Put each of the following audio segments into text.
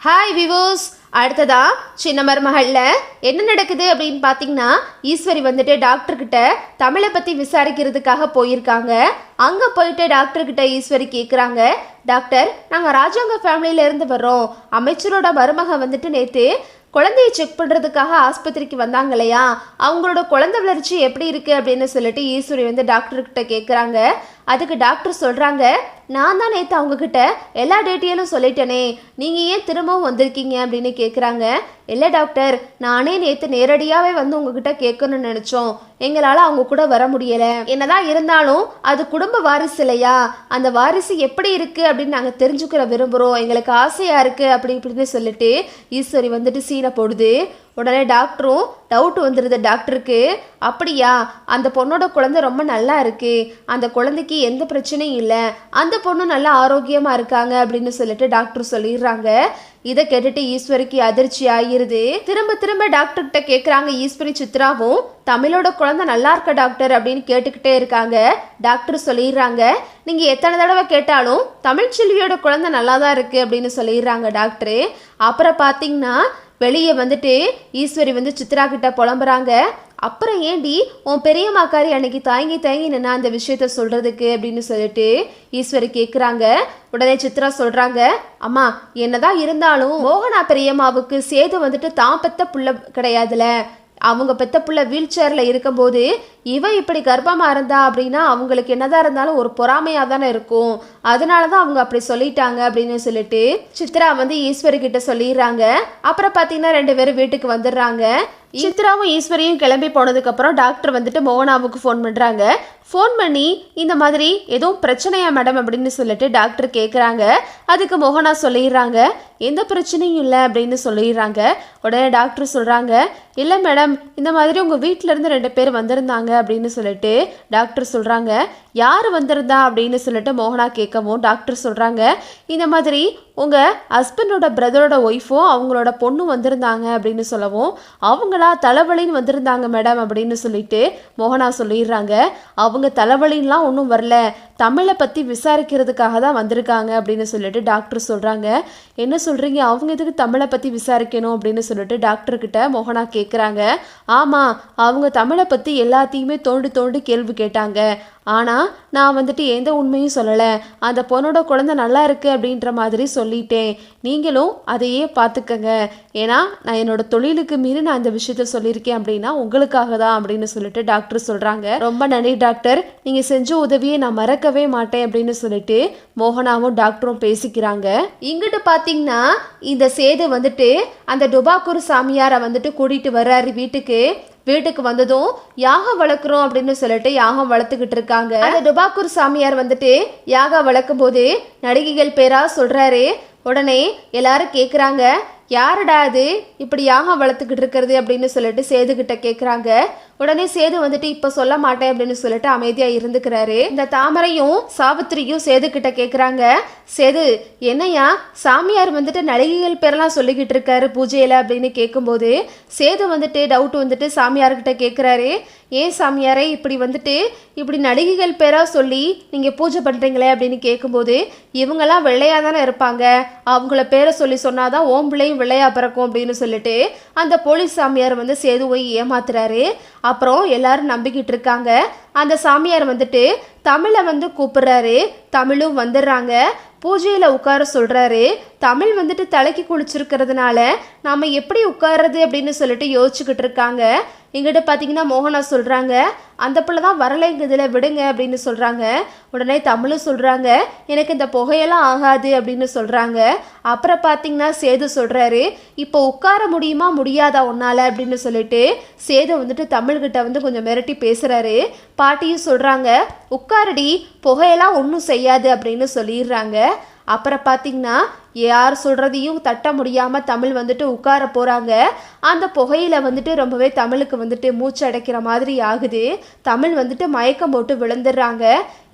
Hi விவோஸ் அடுத்ததா சின்ன மருமகளில் என்ன நடக்குது அப்படின்னு பார்த்தீங்கன்னா ஈஸ்வரி வந்துட்டு டாக்டர்கிட்ட தமிழை பற்றி விசாரிக்கிறதுக்காக போயிருக்காங்க. அங்கே போயிட்டு டாக்டர்கிட்ட ஈஸ்வரி கேட்குறாங்க டாக்டர் நாங்கள் ராஜாங்க ஃபேமிலியிலேருந்து வர்றோம். அமைச்சரோட மருமக வந்துட்டு நேற்று குழந்தைய செக் பண்ணுறதுக்காக ஆஸ்பத்திரிக்கு வந்தாங்க இல்லையா அவங்களோட குழந்தை வளர்ச்சி எப்படி இருக்குது அப்படின்னு சொல்லிட்டு ஈஸ்வரி வந்து டாக்டர்கிட்ட கேட்குறாங்க அதுக்கு டாக்டர் சொல்கிறாங்க நான் தான் நேற்று அவங்கக்கிட்ட எல்லா டீட்டெயிலும் சொல்லிட்டேனே நீங்கள் ஏன் திரும்பவும் வந்திருக்கீங்க அப்படின்னு கேட்குறாங்க இல்லை டாக்டர் நானே நேற்று நேரடியாகவே வந்து உங்ககிட்ட கேட்கணும்னு நினச்சோம். எங்களால் அவங்க கூட வர முடியலை. என்னதான் இருந்தாலும் அது குடும்ப வாரிசு இல்லையா? அந்த வாரிசு எப்படி இருக்குது அப்படின்னு நாங்கள் தெரிஞ்சுக்கிற விரும்புகிறோம் எங்களுக்கு ஆசையாக இருக்குது அப்படி இப்படின்னு சொல்லிட்டு ஈஸ்வரி வந்துட்டு சீனை போடுது. உடனே டாக்டரும் டவுட் வந்துடுது டாக்டருக்கு. அப்படியா அந்த பொண்ணோட குழந்தை ரொம்ப நல்லா இருக்கு. அந்த குழந்தைக்கு எந்த பிரச்சனையும் இல்லை. அந்த பொண்ணு நல்லா ஆரோக்கியமாக இருக்காங்க அப்படின்னு சொல்லிட்டு டாக்டர் சொல்லிடுறாங்க. இதை கேட்டுட்டு ஈஸ்வரிக்கு அதிர்ச்சி ஆகிருது திரும்ப திரும்ப டாக்டர் கிட்ட கேட்குறாங்க ஈஸ்வரி சித்ராவும். தமிழோட குழந்தை நல்லா இருக்க டாக்டர்? அப்படின்னு கேட்டுக்கிட்டே இருக்காங்க. டாக்டர் சொல்லிடுறாங்க. நீங்கள் எத்தனை தடவை கேட்டாலும் தமிழ்ச்செல்வியோட குழந்தை நல்லா தான் இருக்குது அப்படின்னு சொல்லிடுறாங்க டாக்டரு. அப்புறம் பார்த்தீங்கன்னா வெளியே வந்துட்டு ஈஸ்வரி வந்து சித்ரா கிட்ட புலம்புறாங்க. அப்புறம் ஏண்டி உன் பெரியம்மாக்காரி அன்னைக்கு தயங்கி தயங்கி நின்னா அந்த விஷயத்த சொல்றதுக்கு அப்படின்னு சொல்லிட்டு ஈஸ்வரி கேட்குறாங்க உடனே சித்ரா சொல்றாங்க அம்மா என்னதான் இருந்தாலும் மோகனா பெரியம்மாவுக்கு சேது வந்துட்டு தான் பெத்த புள்ள கிடையாதுல. அவங்க பெத்த பிள்ளை வீல் சேரில் இருக்கும்போது இவன் இப்படி கர்ப்பமாக இருந்தா அப்படின்னா அவங்களுக்கு என்னதான் இருந்தாலும் ஒரு பொறாமையாக தானே இருக்கும். அதனால தான் அவங்க அப்படி சொல்லிட்டாங்க அப்படின்னு சொல்லிட்டு சித்ரா வந்து ஈஸ்வரி கிட்ட சொல்லிடுறாங்க. அப்புறம் பார்த்தீங்கன்னா ரெண்டு பேரும் வீட்டுக்கு வந்துடுறாங்க. சித்ராவும் ஈஸ்வரியும் கிளம்பி போனதுக்கப்புறம் டாக்டர் வந்துட்டு மோகனாவுக்கு ஃபோன் பண்ணுறாங்க ஃபோன் பண்ணி இந்த மாதிரி எதுவும் பிரச்சனையா மேடம் அப்படின்னு சொல்லிட்டு டாக்டர் கேட்குறாங்க அதுக்கு மோகனா சொல்லிடுறாங்க. எந்த பிரச்சனையும் இல்லை அப்படின்னு சொல்லிடுறாங்க. உடனே டாக்டர் சொல்கிறாங்க இல்லை மேடம் இந்த மாதிரி உங்கள் வீட்டிலேருந்து இருந்து ரெண்டு பேர் வந்திருந்தாங்க அப்படின்னு சொல்லிட்டு டாக்டர் சொல்கிறாங்க யார் வந்திருந்தா? அப்படின்னு சொல்லிட்டு மோகனா கேட்கவும் டாக்டர் சொல்கிறாங்க இந்த மாதிரி உங்கள் ஹஸ்பண்டோட பிரதரோட ஒய்ஃபும் அவங்களோட பொண்ணும் வந்திருந்தாங்க அப்படின்னு சொல்லவும் அவங்களா தலைவலின்னு வந்திருந்தாங்க மேடம் அப்படின்னு சொல்லிட்டு மோகனா சொல்லிடுறாங்க. அவங்க தலைவலின்லாம் ஒன்றும் வரல. தமிழை பற்றி விசாரிக்கிறதுக்காக தான் வந்திருக்காங்க அப்படின்னு சொல்லிட்டு டாக்டர் சொல்கிறாங்க என்ன சொல்கிறீங்க அவங்க எதுக்கு தமிழை பற்றி விசாரிக்கணும் அப்படின்னு சொல்லிட்டு டாக்டர்கிட்ட மோகனா கேட்குறாங்க ஆமாம் அவங்க தமிழை பற்றி எல்லாத்தையுமே தோண்டி தோண்டி கேள்வி கேட்டாங்க. ஆனால் நான் வந்துட்டு எந்த உண்மையும் சொல்லலை. அந்த பொண்ணோட குழந்தை நல்லா இருக்குது அப்படின்ற மாதிரி சொல்லிட்டேன். நீங்களும் அதையே பார்த்துக்கங்க ஏன்னா நான் என்னோட தொழிலுக்கு மீறி நான் இந்த விஷயத்த சொல்லியிருக்கேன் அப்படின்னா உங்களுக்காக தான் அப்படின்னு சொல்லிட்டு டாக்டர் சொல்கிறாங்க ரொம்ப நன்றி டாக்டர். நீங்கள் செஞ்ச உதவியை நான் மறக்க நடக்கவே மாட்டேன் அப்படின்னு சொல்லிட்டு மோகனாவும் டாக்டரும் பேசிக்கிறாங்க. இங்கிட்டு பார்த்தீங்கன்னா இந்த சேது வந்துட்டு அந்த டுபாக்கூர் சாமியாரை வந்துட்டு கூட்டிகிட்டு வர்றாரு வீட்டுக்கு. வீட்டுக்கு வந்ததும் யாகம் வளர்க்குறோம் அப்படின்னு சொல்லிட்டு யாகம் வளர்த்துக்கிட்டு இருக்காங்க. அந்த டுபாக்கூர் சாமியார் வந்துட்டு யாகம் வளர்க்கும் போது நடிகைகள் பேரா சொல்றாரு. உடனே எல்லாரும் கேட்குறாங்க யாருடா அது? இப்படி யாகம் வளர்த்துக்கிட்டு இருக்கிறது அப்படின்னு சொல்லிட்டு சேதுகிட்ட கேட்குறாங்க உடனே சேது வந்துட்டு இப்போ சொல்ல மாட்டேன் அப்படின்னு சொல்லிட்டு அமைதியாக இருந்துக்கிறாரு. இந்த தாமரையும் சாவித்திரியும் சேது கிட்ட கேட்குறாங்க சேது என்னையா சாமியார் வந்துட்டு நடிகைகள் பேரெல்லாம் சொல்லிக்கிட்டு இருக்காரு பூஜையில் அப்படின்னு கேட்கும்போது சேது வந்துட்டு டவுட் வந்துட்டு சாமியார்கிட்ட கேட்குறாரு ஏன் சாமியாரே இப்படி வந்துட்டு இப்படி நடிகைகள் பேராக சொல்லி நீங்கள் பூஜை பண்ணுறீங்களே அப்படின்னு கேட்கும்போது இவங்கெல்லாம் வெள்ளையாக தானே இருப்பாங்க. அவங்கள பேரை சொல்லி சொன்னாதான் ஓம் பிள்ளையும் விளையா பிறக்கும் அப்படின்னு சொல்லிட்டு அந்த போலீஸ் சாமியார் வந்து சேதுவை ஏமாத்துறாரு. அப்புறம் எல்லாரும் நம்பிக்கிட்டு இருக்காங்க. அந்த சாமியார் வந்துட்டு தமிழை வந்து கூப்பிடுறாரு. தமிழும் வந்துடுறாங்க. பூஜையில் உட்கார சொல்கிறாரு தமிழ் வந்துட்டு தலைக்கு குளிச்சிருக்கிறதுனால நாம் எப்படி உட்கார்றது அப்படின்னு சொல்லிட்டு யோசிச்சுக்கிட்டு இருக்காங்க. எங்கிட்ட பார்த்தீங்கன்னா மோகனா சொல்கிறாங்க அந்த பிள்ளை தான் வரலைங்குதுல விடுங்க அப்படின்னு சொல்கிறாங்க உடனே தமிழும் சொல்கிறாங்க எனக்கு இந்த புகையெல்லாம் ஆகாது அப்படின்னு சொல்கிறாங்க அப்புறம் பார்த்தீங்கன்னா சேது சொல்கிறாரு இப்போ உட்கார முடியுமா முடியாதா உன்னால் அப்படின்னு சொல்லிட்டு சேது வந்துட்டு தமிழ்கிட்ட வந்து கொஞ்சம் மிரட்டி பேசுகிறாரு பாட்டியும் சொல்கிறாங்க உட்காரடி புகையெல்லாம் ஒன்றும் செய்யாது அப்படின்னு சொல்லிடுறாங்க. அப்புறம் பார்த்தீங்கன்னா யார் சொல்கிறதையும் தட்ட முடியாமல் தமிழ் வந்துட்டு உட்கார போகிறாங்க அந்த புகையில் வந்துட்டு ரொம்பவே தமிழுக்கு வந்துட்டு மூச்சு அடைக்கிற மாதிரி ஆகுது. தமிழ் வந்துட்டு மயக்கம் போட்டு விழுந்துடுறாங்க.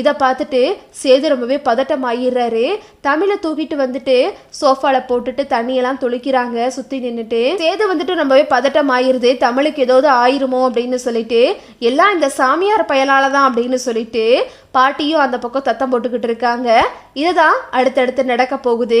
இதை பார்த்துட்டு சேது ரொம்பவே பதட்டம் ஆகிடுறாரு தமிழை தூக்கிட்டு வந்துட்டு சோஃபாவில் போட்டுட்டு தண்ணியெல்லாம் துளிக்கிறாங்க சுற்றி நின்றுட்டு சேது வந்துட்டு ரொம்பவே பதட்டம் ஆயிடுது தமிழுக்கு ஏதாவது ஆயிருமோ அப்படின்னு சொல்லிட்டு எல்லாம் இந்த சாமியார் பயலால் தான் அப்படின்னு சொல்லிட்டு பாட்டியும் அந்த பக்கம் தத்தம் போட்டுக்கிட்டு இருக்காங்க. இதுதான் அடுத்தடுத்து நடக்க போகுது.